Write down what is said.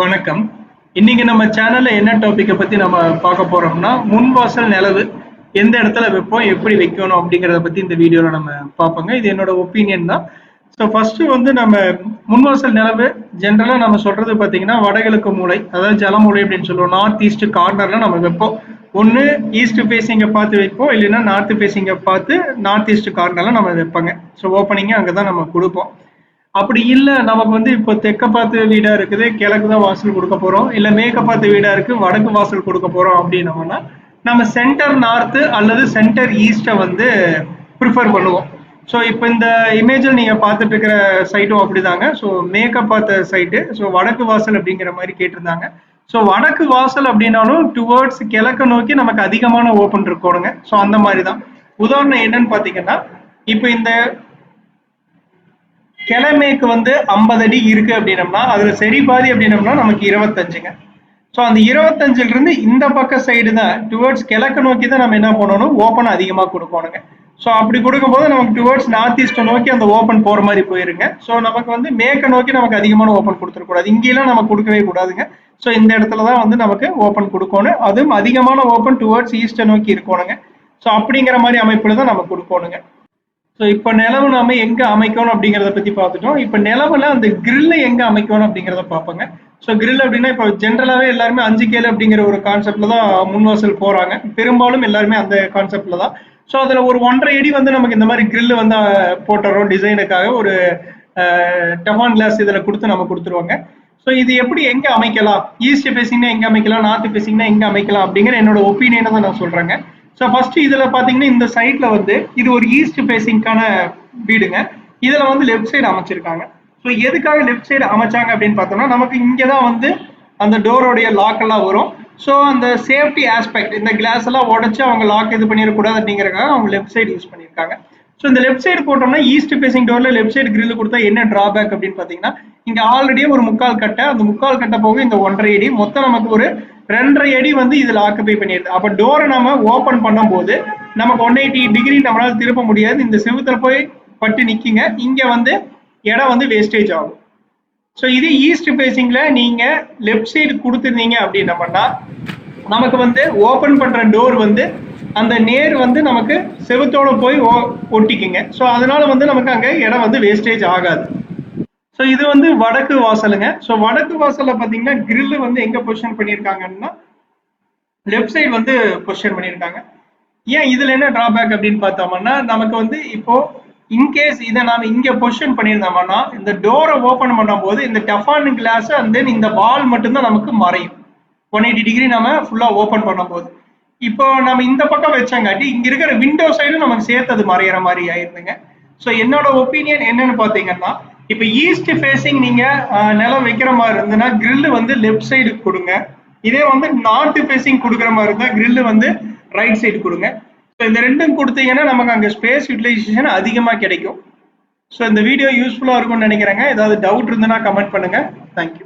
வணக்கம். இன்னைக்கு நம்ம சேனல்ல என்ன டாபிக்கை பத்தி நம்ம பார்க்க போறோம்னா முன்வாசல் நிலவு எந்த இடத்துல வைப்போம் எப்படி வைக்கணும் அப்படிங்கறத பத்தி இந்த வீடியோல நம்ம பார்ப்போங்க. இது என்னோட ஒப்பீனியன் தான். ஸோ ஃபர்ஸ்ட் வந்து நம்ம முன்வாசல் நிலவு ஜென்ரலா நம்ம சொல்றது பாத்தீங்கன்னா வடகிழக்கு மூலை அதாவது ஜலமூலை அப்படின்னு சொல்லுவோம். நார்த் ஈஸ்ட் கார்னர்ல நம்ம வைப்போம். ஒன்று ஈஸ்ட் ஃபேஸிங்கை பார்த்து வைப்போம். இல்லைன்னா நார்த் ஃபேஸிங்கை பார்த்து நார்த் ஈஸ்ட் கார்னர்ல நம்ம வைப்பாங்க. ஸோ ஓப்பனிங்கை அங்கே தான் நம்ம கொடுப்போம். அப்படி இல்ல நமக்கு வந்து இப்போ தெற்க பார்த்து வீடா இருக்குது கிழக்கு தான் வாசல் கொடுக்க போறோம் இல்ல மேற்க பார்த்து வீடா இருக்கு வடக்கு வாசல் கொடுக்க போறோம் அப்படின்னோம்னா நம்ம சென்டர் நார்த்து அல்லது சென்டர் ஈஸ்ட்டை வந்து ப்ரிஃபர் பண்ணுவோம். ஸோ இப்போ இந்த இமேஜில் நீங்கள் பார்த்துட்டு இருக்கிற சைட்டும் அப்படிதாங்க. ஸோ மேக்கப் பார்த்த சைட்டு ஸோ வடக்கு வாசல் அப்படிங்கிற மாதிரி கேட்டிருந்தாங்க. ஸோ வடக்கு வாசல் அப்படின்னாலும் டுவர்ட்ஸ் கிழக்க நோக்கி நமக்கு அதிகமான ஓப்பன் இருக்கணுங்க. ஸோ அந்த மாதிரி தான் உதாரணம் என்னன்னு பார்த்தீங்கன்னா இப்போ இந்த கிழமைக்கு வந்து ஐம்பது அடி இருக்கு அப்படின்னம்னா அதுல சரி பாதி அப்படின்னம்னா நமக்கு இருபத்தஞ்சுங்க. ஸோ அந்த இருபத்தஞ்சுல இருந்து இந்த பக்க சைடு தான் டுவர்ட்ஸ் கிழக்கு நோக்கி தான் நம்ம என்ன பண்ணணும்? ஓப்பன் அதிகமாக கொடுக்கணுங்க. ஸோ அப்படி கொடுக்கும்போது நமக்கு டுவர்ட்ஸ் நார்த் ஈஸ்ட்டை நோக்கி அந்த ஓப்பன் போற மாதிரி போயிருங்க. ஸோ நமக்கு வந்து மேற்க நோக்கி நமக்கு அதிகமான ஓப்பன் கொடுத்துடக்கூடாது. இங்கேயெல்லாம் நம்ம கொடுக்கவே கூடாதுங்க. ஸோ இந்த இடத்துல தான் வந்து நமக்கு ஓப்பன் கொடுக்கணும். அதுவும் அதிகமான ஓப்பன் டுவர்ட்ஸ் ஈஸ்டை நோக்கி இருக்கணுங்க. ஸோ அப்படிங்கிற மாதிரி அமைப்புல தான் நம்ம கொடுக்கணுங்க. ஸோ இப்போ நிலவு நாம எங்க அமைக்கணும் அப்படிங்கிறத பத்தி பார்த்துட்டோம். இப்போ நிலவுல அந்த கிரில்ல எங்க அமைக்கணும் அப்படிங்கிறத பார்ப்பாங்க. ஸோ கிரில் அப்படின்னா இப்போ ஜென்ரலாகவே எல்லாருமே அஞ்சு கேளு அப்படிங்கிற ஒரு கான்செப்ட்ல தான் முன்வாசல் போறாங்க. பெரும்பாலும் எல்லாருமே அந்த கான்செப்ட்ல தான். ஸோ அதில் ஒரு ஒன்றரை அடி வந்து நமக்கு இந்த மாதிரி கிரில் வந்து போட்டுறோம் டிசைனுக்காக ஒரு டெஃபான் கிளாஸ் இதில் கொடுத்து நம்ம கொடுத்துருவாங்க. ஸோ இது எப்படி எங்க அமைக்கலாம்? ஈஸ்ட் ஃபேசிங்னா எங்க அமைக்கலாம்? நார்த் ஃபேசிங்னா எங்க அமைக்கலாம்? அப்படிங்கிற என்னோட ஒப்பீனியனை தான் நான் சொல்கிறேங்க ஸோ ஃபர்ஸ்ட் இதுல பாத்தீங்கன்னா இந்த சைட்ல வந்து இது ஒரு ஈஸ்ட் ஃபேசிங்கான வீடுங்க. இதுல வந்து லெஃப்ட் சைடு அமைச்சிருக்காங்க. ஸோ எதுக்காக லெஃப்ட் சைடு அமைச்சாங்க அப்படின்னு பார்த்தோம்னா நமக்கு இங்கே தான் வந்து அந்த டோரோடைய லாக் எல்லாம் வரும். ஸோ அந்த சேஃப்டி ஆஸ்பெக்ட் இந்த கிளாஸ் எல்லாம் உடச்சு அவங்க லாக் இது பண்ணிடக்கூடாது அப்படிங்கிறக்காக அவங்க லெஃப்ட் சைடு யூஸ் பண்ணியிருக்காங்க. ஸோ இந்த லெஃப்ட் சைடு போட்டோம்னா ஈஸ்ட் ஃபேசிங் டோரில் லெஃப்ட் சைடு கிரில் கொடுத்தா என்ன டிராபேக் அப்படின்னு பார்த்தீங்கன்னா இங்க ஆல்ரெடியே ஒரு முக்கால் கட்டை. அந்த முக்கால் கட்டை போக இந்த ஒன்றரை அடி. மொத்தம் நமக்கு ஒரு ரெண்டரை அடி வந்து இதுல ஆக்குபை பண்ணிடுது அப்ப டோரை நம்ம ஓபன் பண்ணும்போது நமக்கு ஒன் எயிட்டி டிகிரி நம்மளால திருப்ப முடியாது. இந்த செவுத்துல போய் பட்டு நிக்கிங்க. இங்க வந்து இடம் வந்து வேஸ்டேஜ் ஆகும். ஸோ இது ஈஸ்ட் ஃபேசிங்ல நீங்க லெஃப்ட் சைடு கொடுத்துருந்தீங்க அப்படின்னம்னா நமக்கு வந்து ஓபன் பண்ற டோர் வந்து அந்த நேர் வந்து நமக்கு செவுத்தோட போய் ஒட்டிக்குங்க. ஸோ அதனால வந்து நமக்கு அங்கே இடம் வந்து வேஸ்டேஜ் ஆகாது. ஸோ இது வந்து வடக்கு வாசலுங்க. ஸோ வடக்கு வாசல்ல பார்த்தீங்கன்னா கிரில் வந்து எங்க பொசிஷன் பண்ணியிருக்காங்கன்னா லெஃப்ட் சைடு வந்து பொசிஷன் பண்ணியிருக்காங்க. ஏன் இதுல என்ன டிராபேக் அப்படின்னு பார்த்தோம்னா நமக்கு வந்து இப்போ இன்கேஸ் இதை நாம இங்க பொசிஷன் பண்ணியிருந்தோம்னா இந்த டோரை ஓபன் பண்ணும்போது இந்த டெஃபான் கிளாஸ் அண்ட் தென் இந்த வால் மட்டும்தான் நமக்கு மறையும். ஒன் எயிட்டி டிகிரி நம்ம ஃபுல்லா ஓபன் பண்ணும்போது. இப்போ நம்ம இந்த பக்கம் வச்சங்காட்டி இங்க இருக்கிற விண்டோ சைடும் நமக்கு சேர்த்து அது மறையிற மாதிரி ஆயிருந்துங்க ஸோ என்னோட ஒப்பீனியன் என்னன்னு பார்த்தீங்கன்னா இப்போ ஈஸ்ட் ஃபேசிங் நீங்க நிலம் வைக்கிற மாதிரி இருந்ததுன்னா கிரில் வந்து லெஃப்ட் சைடு கொடுங்க. இதே வந்து நார்த் ஃபேசிங் கொடுக்குற மாதிரி இருந்தா கிரில் வந்து ரைட் சைடு கொடுங்க. ஸோ இந்த ரெண்டும் கொடுத்தீங்கன்னா நமக்கு அங்கே ஸ்பேஸ் யூட்டிலைசேஷன் அதிகமாக கிடைக்கும். ஸோ இந்த வீடியோ யூஸ்ஃபுல்லாக இருக்கும்னு நினைக்கிறேங்க. ஏதாவது டவுட் இருந்ததுன்னா கமெண்ட் பண்ணுங்க. தேங்க்யூ